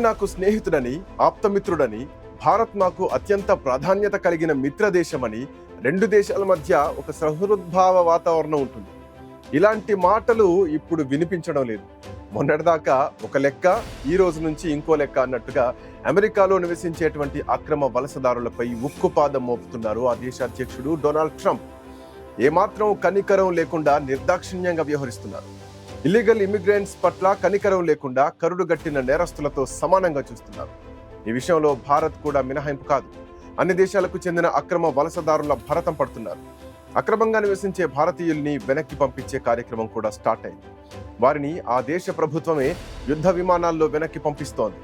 మోదీ నాకు స్నేహితుడని ఆప్తమిత్రుడని భారత్ నాకు అత్యంత ప్రాధాన్యత కలిగిన మిత్ర దేశమని రెండు దేశాల మధ్య ఒక సహృద్భావ వాతావరణం ఉంటుంది. ఇలాంటి మాటలు ఇప్పుడు వినిపించడం లేదు. మొన్నటిదాకా ఒక లెక్క ఈ రోజు నుంచి ఇంకో లెక్క అన్నట్టుగా అమెరికాలో నివసించేటువంటి అక్రమ వలసదారులపై ఉక్కుపాదం మోపుతున్నారు ఆ దేశ అధ్యక్షుడు డొనాల్డ్ ట్రంప్. ఏమాత్రం కనికరం లేకుండా నిర్దాక్షిణ్యంగా వ్యవహరిస్తున్నారు. ఇల్లీగల్ ఇమిగ్రెంట్స్ పట్ల కనికరం లేకుండా కరుడు గట్టిన నేరస్తులతో సమానంగా చూస్తున్నారు. ఈ విషయంలో భారత్ కూడా మినహాయింపు కాదు. అన్ని దేశాలకు చెందిన అక్రమ వలసదారుల భరతం పడుతున్నారు. అక్రమంగా నివసించే భారతీయుల్ని వెనక్కి పంపించే కార్యక్రమం కూడా స్టార్ట్ అయింది. వారిని ఆ దేశ ప్రభుత్వమే యుద్ధ విమానాల్లో వెనక్కి పంపిస్తోంది.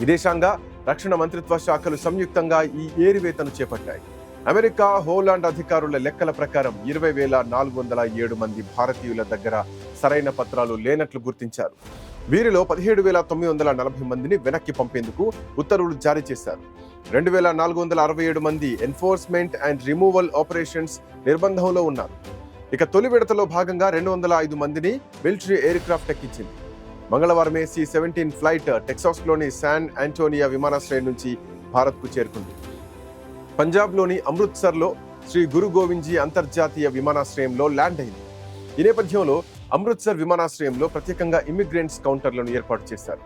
విదేశాంగ రక్షణ మంత్రిత్వ శాఖలు సంయుక్తంగా ఈ ఏరివేతను చేపట్టాయి. అమెరికా హోలాండ్ అధికారుల లెక్కల ప్రకారం ఇరవై వేల నాలుగు వందల ఏడు మంది భారతీయుల దగ్గర సరైన పత్రాలు లేనట్లు గుర్తించారు. వీరిలో పదిహేడు వేల తొమ్మిది వందల నలభై మందిని వెనక్కి పంపేందుకు ఉత్తర్వులు జారీ చేశారు. రెండు వేల నాలుగు వందల అరవై ఏడు మంది ఎన్ఫోర్స్మెంట్ అండ్ రిమూవల్ ఆపరేషన్స్ నిర్బంధంలో ఉన్నారు. ఇక తొలి విడతలో భాగంగా రెండు వందల ఐదు మందిని మిలిటరీ ఎయిర్క్రాఫ్ట్ ఎక్కించింది. మంగళవారమే సి సెవెంటీన్ ఫ్లైట్ టెక్సాస్లోని శాన్ ఆంటోనియా విమానాశ్రయం నుంచి భారత్కు చేరుకుంది. పంజాబ్లోని అమృత్సర్లో శ్రీ గురు గోవింద్జీ అంతర్జాతీయ విమానాశ్రయంలో ల్యాండ్ అయింది. ఈ నేపథ్యంలో అమృత్సర్ విమానాశ్రయంలో ప్రత్యేకంగా ఇమిగ్రెంట్స్ కౌంటర్లను ఏర్పాటు చేశారు.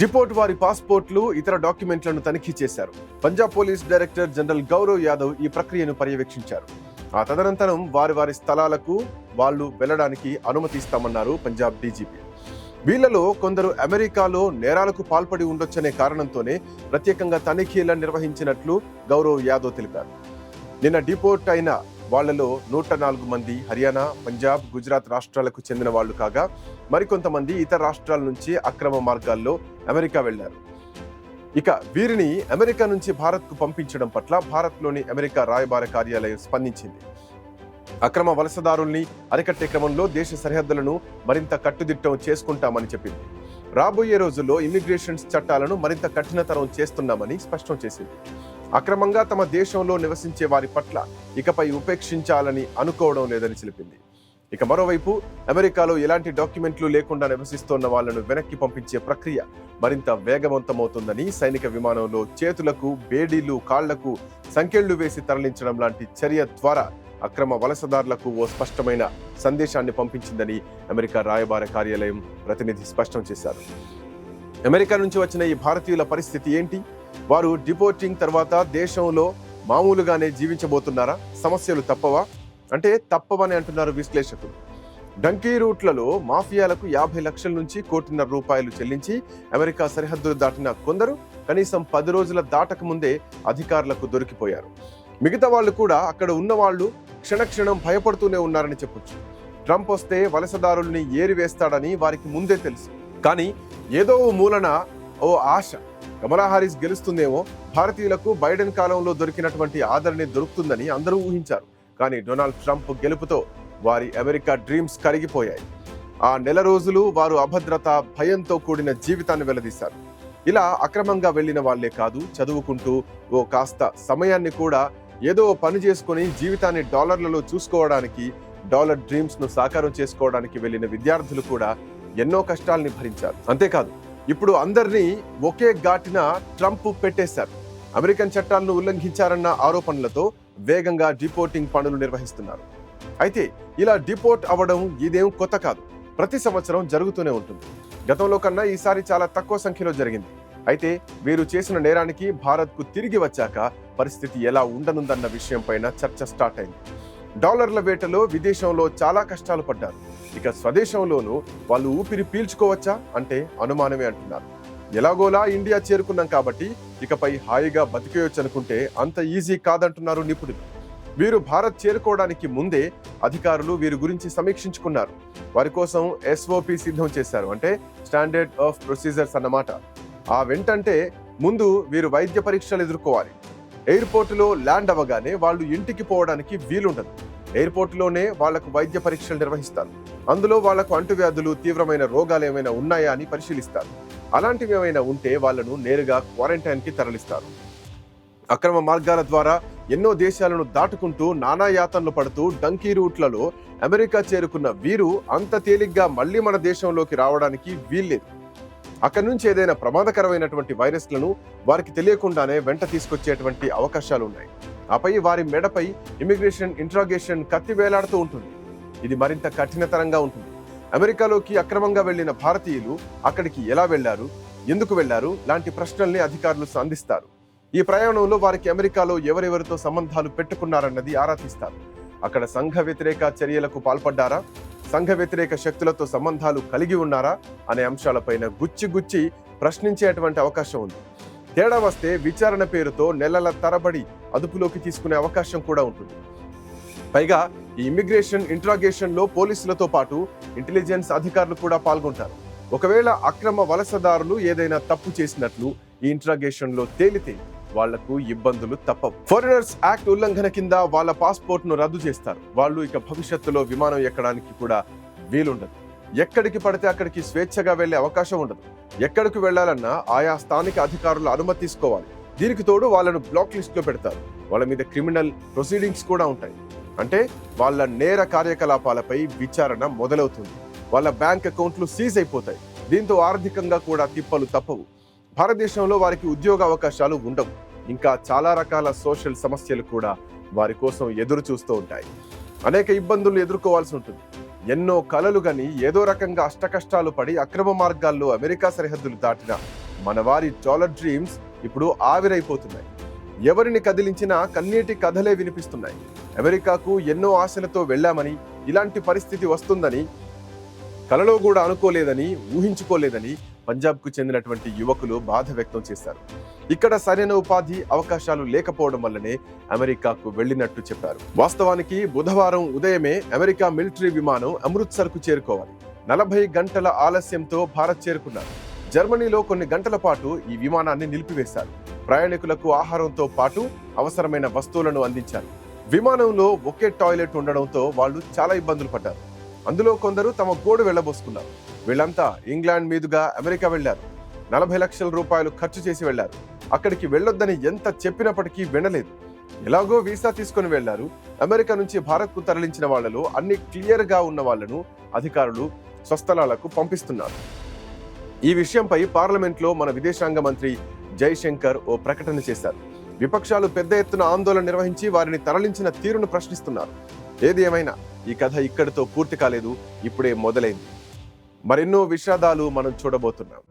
డిపోర్ట్ వారి పాస్పోర్ట్లు ఇతర డాక్యుమెంట్లను తనిఖీ చేశారు. Punjab police director general Gaurav Yadav ఈ ప్రక్రియను పర్యవేక్షించారు. ఆ తదనంతరం వారి వారి స్థలాలకు వాళ్ళు వెళ్ళడానికి అనుమతిస్తామన్నారు పంజాబ్ డీజీపీ. వీళ్ళలో కొందరు అమెరికాలో నేరాలకు పాల్పడి ఉండొచ్చనే కారణంతోనే ప్రత్యేకంగా తనిఖీలను నిర్వహించినట్లు గౌరవ్ యాదవ్ తెలిపారు. నిన్న డిపోర్ట్ అయిన వాళ్ళలో నూట నాలుగు మంది హర్యానా పంజాబ్ గుజరాత్ రాష్ట్రాలకు చెందిన వాళ్ళు కాగా మరికొంతమంది ఇతర రాష్ట్రాల నుంచి అక్రమ మార్గాల్లో అమెరికా వెళ్ళారు ఇక వీరిని అమెరికా నుంచి భారత్కు పంపించడం పట్ల భారత్లోని అమెరికా రాయబార కార్యాలయం స్పందించింది. అక్రమ వలసదారుల్ని అరికట్టే క్రమంలో దేశ సరిహద్దులను మరింత కట్టుదిట్టం చేసుకుంటామని చెప్పింది. రాబోయే రోజుల్లో ఇమ్మిగ్రేషన్స్ చట్టాలను మరింత కఠినతరం చేస్తున్నామని స్పష్టం చేసింది. అక్రమంగా తమ దేశంలో నివసించే వారి పట్ల ఇకపై ఉపేక్షించాలని అనుకోవడం లేదని తెలిపింది. ఇక మరోవైపు అమెరికాలో ఎలాంటి డాక్యుమెంట్లు లేకుండా నివసిస్తున్న వాళ్ళను వెనక్కి పంపించే ప్రక్రియ మరింత వేగవంతమవుతుందని సైనిక విమానంలో చేతులకు బేడీలు కాళ్ళకు సంకెళ్ళు వేసి తరలించడం లాంటి చర్య ద్వారా అక్రమ వలసదారులకు ఓ స్పష్టమైన సందేశాన్ని పంపించిందని అమెరికా రాయబార కార్యాలయం ప్రతినిధి స్పష్టం చేశారు. అమెరికా నుంచి వచ్చిన ఈ భారతీయుల పరిస్థితి ఏంటి? వారు డిపోర్టింగ్ తర్వాత దేశంలో మామూలుగానే జీవించబోతున్నారా? సమస్యలు తప్పవా? అంటే తప్పవని అంటున్నారు విశ్లేషకులు. డంకీ రూట్లలో మాఫియాలకు యాభై లక్షల నుంచి కోటిన్నర రూపాయలు చెల్లించి అమెరికా సరిహద్దులు దాటిన కొందరు కనీసం పది రోజుల దాటక ముందే అధికారులకు దొరికిపోయారు. మిగతా వాళ్ళు కూడా అక్కడ ఉన్న వాళ్ళు క్షణక్షణం భయపడుతూనే ఉన్నారని చెప్పొచ్చు. ట్రంప్ వస్తే వలసదారుల్ని ఏరివేస్తాడని వారికి ముందే తెలుసు. కానీ ఏదో ఓ మూలన ఓ ఆశ కమలా హారిస్ గెలుస్తుందేమో భారతీయులకు బైడెన్ కాలంలో దొరికినటువంటి ఆదరణ దొరుకుతుందని అందరూ ఊహించారు. కానీ డొనాల్డ్ ట్రంప్ గెలుపుతో వారి అమెరికా డ్రీమ్స్ కరిగిపోయాయి. ఆ నెల రోజులు వారు అభద్రత భయంతో కూడిన జీవితాన్ని వెల్లదీశారు ఇలా అక్రమంగా వెళ్ళిన వాళ్ళే కాదు చదువుకుంటూ ఓ కాస్త సమయాన్ని కూడా ఏదో పని చేసుకుని జీవితాన్ని డాలర్లలో చూసుకోవడానికి డాలర్ డ్రీమ్స్ను సాకారం చేసుకోవడానికి వెళ్ళిన విద్యార్థులు కూడా ఎన్నో కష్టాల్ని భరించారు. అంతేకాదు ఇప్పుడు అందరినీ ఒకే ఘాటిన ట్రంప్ పెట్టేశారు. అమెరికన్ చట్టాలను ఉల్లంఘించారన్న ఆరోపణలతో వేగంగా డిపోర్టింగ్ పనులు నిర్వహిస్తున్నారు. అయితే ఇలా డిపోర్ట్ అవ్వడం ఇదేం కొత్త కాదు. ప్రతి సంవత్సరం జరుగుతూనే ఉంటుంది. గతంలో కన్నా ఈసారి చాలా తక్కువ సంఖ్యలో జరిగింది. అయితే వీరు చేసిన నేరానికి భారత్కు తిరిగి వచ్చాక పరిస్థితి ఎలా ఉండనుందన్న విషయంపైన చర్చ స్టార్ట్ అయింది. డాలర్ల వేటలో విదేశంలో చాలా కష్టాలు పడ్డారు. ఇక స్వదేశంలోనూ వాళ్ళు ఊపిరి పీల్చుకోవచ్చా అంటే అనుమానమే అంటున్నారు. ఎలాగోలా ఇండియా చేరుకున్నాం కాబట్టి ఇకపై హాయిగా బతికేయొచ్చు అనుకుంటే అంత ఈజీ కాదంటున్నారు నిపుణులు. వీరు భారత్ చేరుకోవడానికి ముందే అధికారులు వీరి గురించి సమీక్షించుకున్నారు. వారి కోసం ఎస్ఓపి సిద్ధం చేశారు. అంటే స్టాండర్డ్ ఆఫ్ ప్రొసీజర్స్ అన్నమాట. ఆ వెంటంటే ముందు వీరు వైద్య పరీక్షలు ఎదుర్కోవాలి. ఎయిర్పోర్టులో ల్యాండ్ అవ్వగానే వాళ్ళు ఇంటికి పోవడానికి వీలుండదు. ఎయిర్పోర్టులోనే వాళ్ళకు వైద్య పరీక్షలు నిర్వహిస్తారు. అందులో వాళ్ళకు అంటువ్యాధులు తీవ్రమైన రోగాలు ఏమైనా ఉన్నాయా అని పరిశీలిస్తారు. అలాంటివి ఏమైనా ఉంటే వాళ్ళను నేరుగా క్వారంటైన్కి తరలిస్తారు. అక్రమ మార్గాల ద్వారా ఎన్నో దేశాలను దాటుకుంటూ నానా యాతనలు పడుతూ డంకీ రూట్లలో అమెరికా చేరుకున్న వీరు అంత తేలిగ్గా మళ్ళీ మన దేశంలోకి రావడానికి వీల్లేదు. అక్కడి నుంచి ఏదైనా ప్రమాదకరమైనటువంటి వైరస్లను వారికి తెలియకుండానే వెంట తీసుకొచ్చేటువంటి అవకాశాలు ఉన్నాయి. ఆపై వారి మెడపై ఇమిగ్రేషన్ ఇంట్రాగేషన్ కత్తి వేలాడుతూ ఉంటుంది. ఇది మరింత కఠినతరంగా ఉంటుంది. అమెరికాలోకి అక్రమంగా వెళ్ళిన భారతీయులు అక్కడికి ఎలా వెళ్ళారు ఎందుకు వెళ్ళారు లాంటి ప్రశ్నల్ని అధికారులు సంధిస్తారు. ఈ ప్రయాణంలో వారికి అమెరికాలో ఎవరెవరితో సంబంధాలు పెట్టుకున్నారన్నది ఆరా తీస్తారు. అక్కడ సంఘ వ్యతిరేక చర్యలకు పాల్పడ్డారా? సంఘ వ్యతిరేక శక్తులతో సంబంధాలు కలిగి ఉన్నారా అనే అంశాలపైన గుచ్చి గుచ్చి ప్రశ్నించేటువంటి అవకాశం ఉంది. తేడా వస్తే విచారణ పేరుతో నెలల తరబడి అదుపులోకి తీసుకునే అవకాశం కూడా ఉంటుంది. పైగా ఈ ఇమిగ్రేషన్ ఇంట్రాగేషన్లో పోలీసులతో పాటు ఇంటెలిజెన్స్ అధికారులు కూడా పాల్గొంటారు. ఒకవేళ అక్రమ వలసదారులు ఏదైనా తప్పు చేసినట్లు ఈ ఇంట్రాగేషన్లో తేలితే వాళ్ళకు ఇబ్బందులు తప్పవు. ఫారినర్స్ యాక్ట్ ఉల్లంఘన కింద వాళ్ళ పాస్పోర్ట్ను రద్దు చేస్తారు. వాళ్ళు ఇక భవిష్యత్తులో విమానం ఎక్కడానికి కూడా వీలుండదు. ఎక్కడికి పడితే అక్కడికి స్వేచ్ఛగా వెళ్ళే అవకాశం ఉండదు. ఎక్కడికి వెళ్ళాలన్నా ఆయా స్థానిక అధికారుల అనుమతి తీసుకోవాలి. దీనికి తోడు వాళ్ళను బ్లాక్ లిస్ట్లో పెడతారు. వాళ్ళ మీద క్రిమినల్ ప్రొసీడింగ్స్ కూడా ఉంటాయి. అంటే వాళ్ళ నేర కార్యకలాపాలపై విచారణ మొదలవుతుంది. వాళ్ళ బ్యాంక్ అకౌంట్లు సీజ్ అయిపోతాయి. దీంతో ఆర్థికంగా కూడా తిప్పలు తప్పవు. భారతదేశంలో వారికి ఉద్యోగ అవకాశాలు ఉండవు. ఇంకా చాలా రకాల సోషల్ సమస్యలు కూడా వారి కోసం ఎదురు చూస్తూ ఉంటాయి. అనేక ఇబ్బందులు ఎదుర్కోవాల్సి ఉంటుంది. ఎన్నో కలలు గని ఏదో రకంగా అష్టకష్టాలు పడి అక్రమ మార్గాల్లో అమెరికా సరిహద్దులు దాటిన మన వారి డాలర్ డ్రీమ్స్ ఇప్పుడు ఆవిరైపోతున్నాయి. ఎవరిని కదిలించినా కన్నీటి కథలే వినిపిస్తున్నాయి. అమెరికాకు ఎన్నో ఆశలతో వెళ్ళామని ఇలాంటి పరిస్థితి వస్తుందని కలలో కూడా అనుకోలేదని ఊహించుకోలేదని పంజాబ్కు చెందినటువంటి యువకులు బాధ వ్యక్తం చేశారు. ఇక్కడ సరైన ఉపాధి అవకాశాలు లేకపోవడం వల్లనే అమెరికాకు వెళ్ళినట్టు చెప్పారు. వాస్తవానికి బుధవారం ఉదయమే అమెరికా మిలిటరీ విమానం అమృత్సర్కు చేరుకోవాలి. నలభై గంటల ఆలస్యంతో భారత్ చేరుకున్నారు. జర్మనీలో కొన్ని గంటల పాటు ఈ విమానాన్ని నిలిపివేశారు. ప్రయాణికులకు ఆహారంతో పాటు అవసరమైన వస్తువులను అందించారు. విమానంలో ఒకే టాయిలెట్ ఉండడంతో వాళ్ళు చాలా ఇబ్బందులు పడ్డారు. అందులో కొందరు తమ గోడు వెళ్ళబోసుకున్నారు. వీళ్ళంతా ఇంగ్లాండ్ మీదుగా అమెరికా వెళ్ళారు నలభై లక్షల రూపాయలు ఖర్చు చేసి వెళ్ళారు అక్కడికి వెళ్ళొద్దని ఎంత చెప్పినప్పటికీ వినలేదు. ఎలాగో వీసా తీసుకుని వెళ్ళారు అమెరికా నుంచి భారత్కు తరలించిన వాళ్ళలో అన్ని క్లియర్గా ఉన్న వాళ్ళను అధికారులు స్వస్థలాలకు పంపిస్తున్నారు. ఈ విషయంపై పార్లమెంట్లో మన విదేశాంగ మంత్రి జైశంకర్ ఓ ప్రకటన చేశారు. విపక్షాలు పెద్ద ఎత్తున ఆందోళన నిర్వహించి వారిని తరలించిన తీరును ప్రశ్నిస్తున్నారు. ఏది ఏమైనా ఈ కథ ఇక్కడితో పూర్తి కాలేదు ఇప్పుడే మొదలైంది. మరెన్నో విషాదాలు మనం చూడబోతున్నాం.